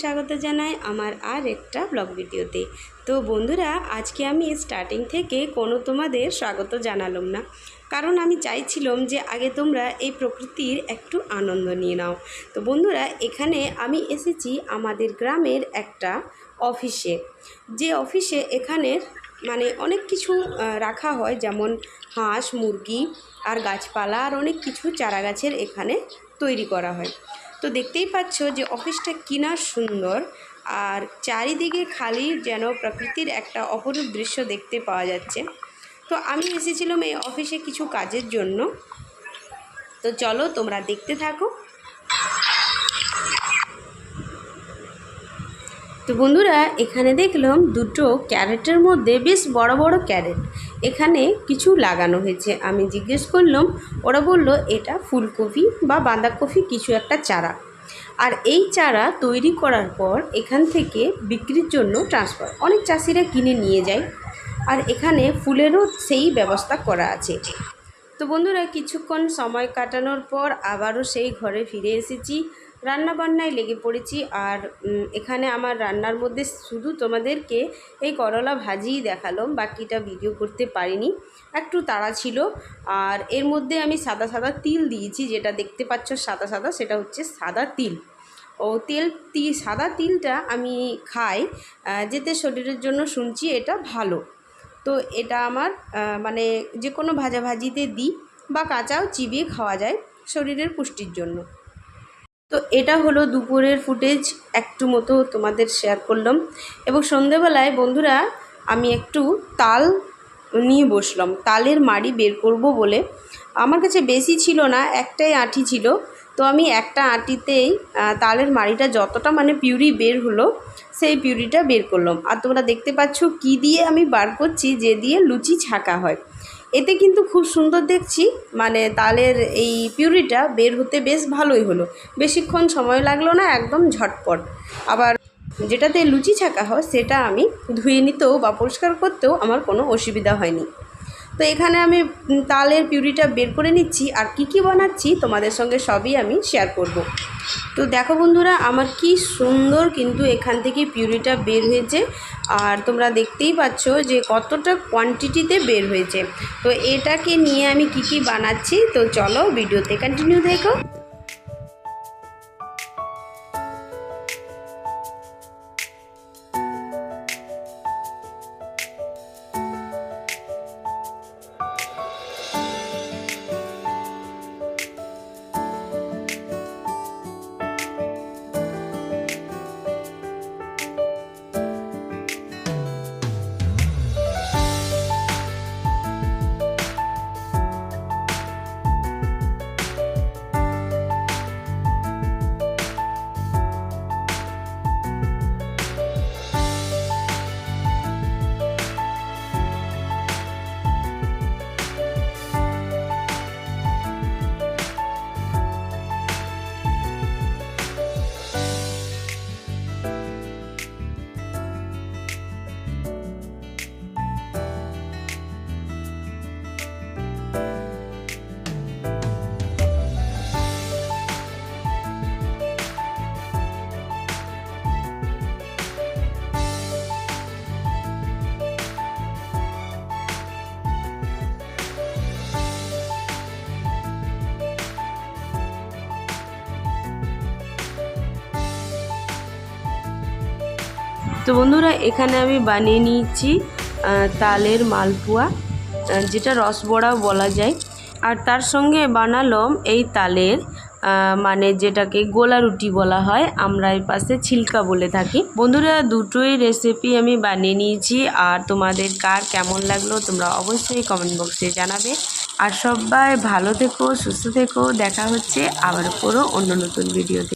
স্বাগত জানাই আমার আর একটা ব্লগ ভিডিওতে। তো বন্ধুরা, আজকে আমি স্টার্টিং থেকে কোনো তোমাদের স্বাগত জানালাম না। কারণ আমি চাইছিলাম যে আগে তোমরা এই প্রকৃতির একটু আনন্দ নিয়ে নাও। তো বন্ধুরা, এখানে আমি এসেছি আমাদের গ্রামের একটা অফিসে। যে অফিসে এখানের মানে অনেক কিছু রাখা হয়, যেমন হাঁস, মুরগি আর গাছপালা আর অনেক কিছু চারা গাছের এখানে তৈরি করা হয়। তো দেখতেই পাচ্ছ যে অফিসটা কিনা সুন্দর। আর চারিদিকে খালি যেন প্রকৃতির একটা অপরূপ দৃশ্য দেখতে পাওয়া যাচ্ছে। তো আমি এসেছিলাম এই অফিসে কিছু কাজের জন্য। তো চলো তোমরা দেখতে থাকো। তো বন্ধুরা, এখানে দেখলাম দুটো ক্যারেটের মধ্যে বেশ বড় বড় ক্যারেট। এখানে কিছু লাগানো হয়েছে। আমি জিজ্ঞেস করলাম, ওরা বলল, এটা ফুলকপি বা বাঁধাকপি কিছু একটা চারা। আর এই চারা তৈরি করার পর এখান থেকে বিক্রির জন্য ট্রান্সফার অনেক চাষিরা কিনে নিয়ে যায়। আর এখানে ফুলেরও সেই ব্যবস্থা করা আছে। তো বন্ধুরা, কিছুক্ষণ সময় কাটানোর পর আবারও সেই ঘরে ফিরে এসেছি। রান্না বান্নায় লেগে পড়েছি আর এখানে আমার রান্নার মধ্যে শুধু তোমাদেরকে এই করলা ভাজিই দেখালাম, বাকিটা ভিডিও করতে পারিনি। একটু তাড়া ছিল আর এর মধ্যে আমি সাদা সাদা তিল দিয়েছি, যেটা দেখতে পাচ্ছ সাদা সাদা, সেটা হচ্ছে সাদা তিল। ও, তেল, তি, সাদা তিলটা আমি খাই যেতে শরীরের জন্য শুনছি এটা ভালো। তো এটা আমার মানে যে কোনো ভাজাভাজিতে দিই বা কাঁচাও চিবিয়ে খাওয়া যায় শরীরের পুষ্টির জন্য। তো এটা হলো দুপুরের ফুটেজ, একটু মতো তোমাদের শেয়ার করলাম। এবং সন্ধেবেলায় বন্ধুরা, আমি একটু তাল নিয়ে বসলাম। তালের মাড়ি বের করব বলে। আমার কাছে বেশি ছিল না, একটাই আঁটি ছিল। তো আমি একটা আঁটিতেই তালের মাড়িটা যতটা মানে পিউরি বের হলো, সেই পিউরিটা বের করলাম। আর তোমরা দেখতে পাচ্ছ কি দিয়ে আমি বার করছি, যে দিয়ে লুচি ছাকা হয়। এতে কিন্তু খুব সুন্দর দেখছি। মানে তালের এই পিউরিটা বের হতে বেশ ভালোই হলো। বেশিক্ষণ সময় লাগল না, একদম ঝটপট। আবার যেটাতে লুচি ছাকা হয়, সেটা আমি ধুয়ে নিতেও বা পরিষ্কার করতেও আমার কোনো অসুবিধা হয়নি। তো এখানে আমি তালের পিউরিটা বের করে নিচ্ছি। আর কি কি বানাচ্ছি তোমাদের সঙ্গে সবই আমি শেয়ার করব। তো দেখো বন্ধুরা, আমার কি সুন্দর কিন্তু এখান থেকে পিউরিটা বের হয়েছে। আর তোমরা দেখতেই পাচ্ছ যে কতটা কোয়ান্টিটিতে বের হয়েছে। তো এটাকে নিয়ে আমি কি কি বানাচ্ছি, তো চলো ভিডিওতে কন্টিনিউ দেখো। তো বন্ধুরা, এখানে আমি বানিয়ে নিয়েছি তালের মালপোয়া যেটা রসবড়াও বলা যায়। আর তার সঙ্গে বানালাম এই তালের মানে যেটাকে গোলা রুটি বলা হয়, আমরা এর পাশে ছিলকা বলে থাকি। বন্ধুরা, দুটোই রেসিপি আমি বানিয়ে নিয়েছি, আর তোমাদের কার কেমন লাগল তোমরা অবশ্যই কমেন্ট বক্সে জানাবে। আর সবাই ভালো থেকো, সুস্থ থেকো, দেখা হচ্ছে আবার পুরো অন্য নতুন ভিডিওতে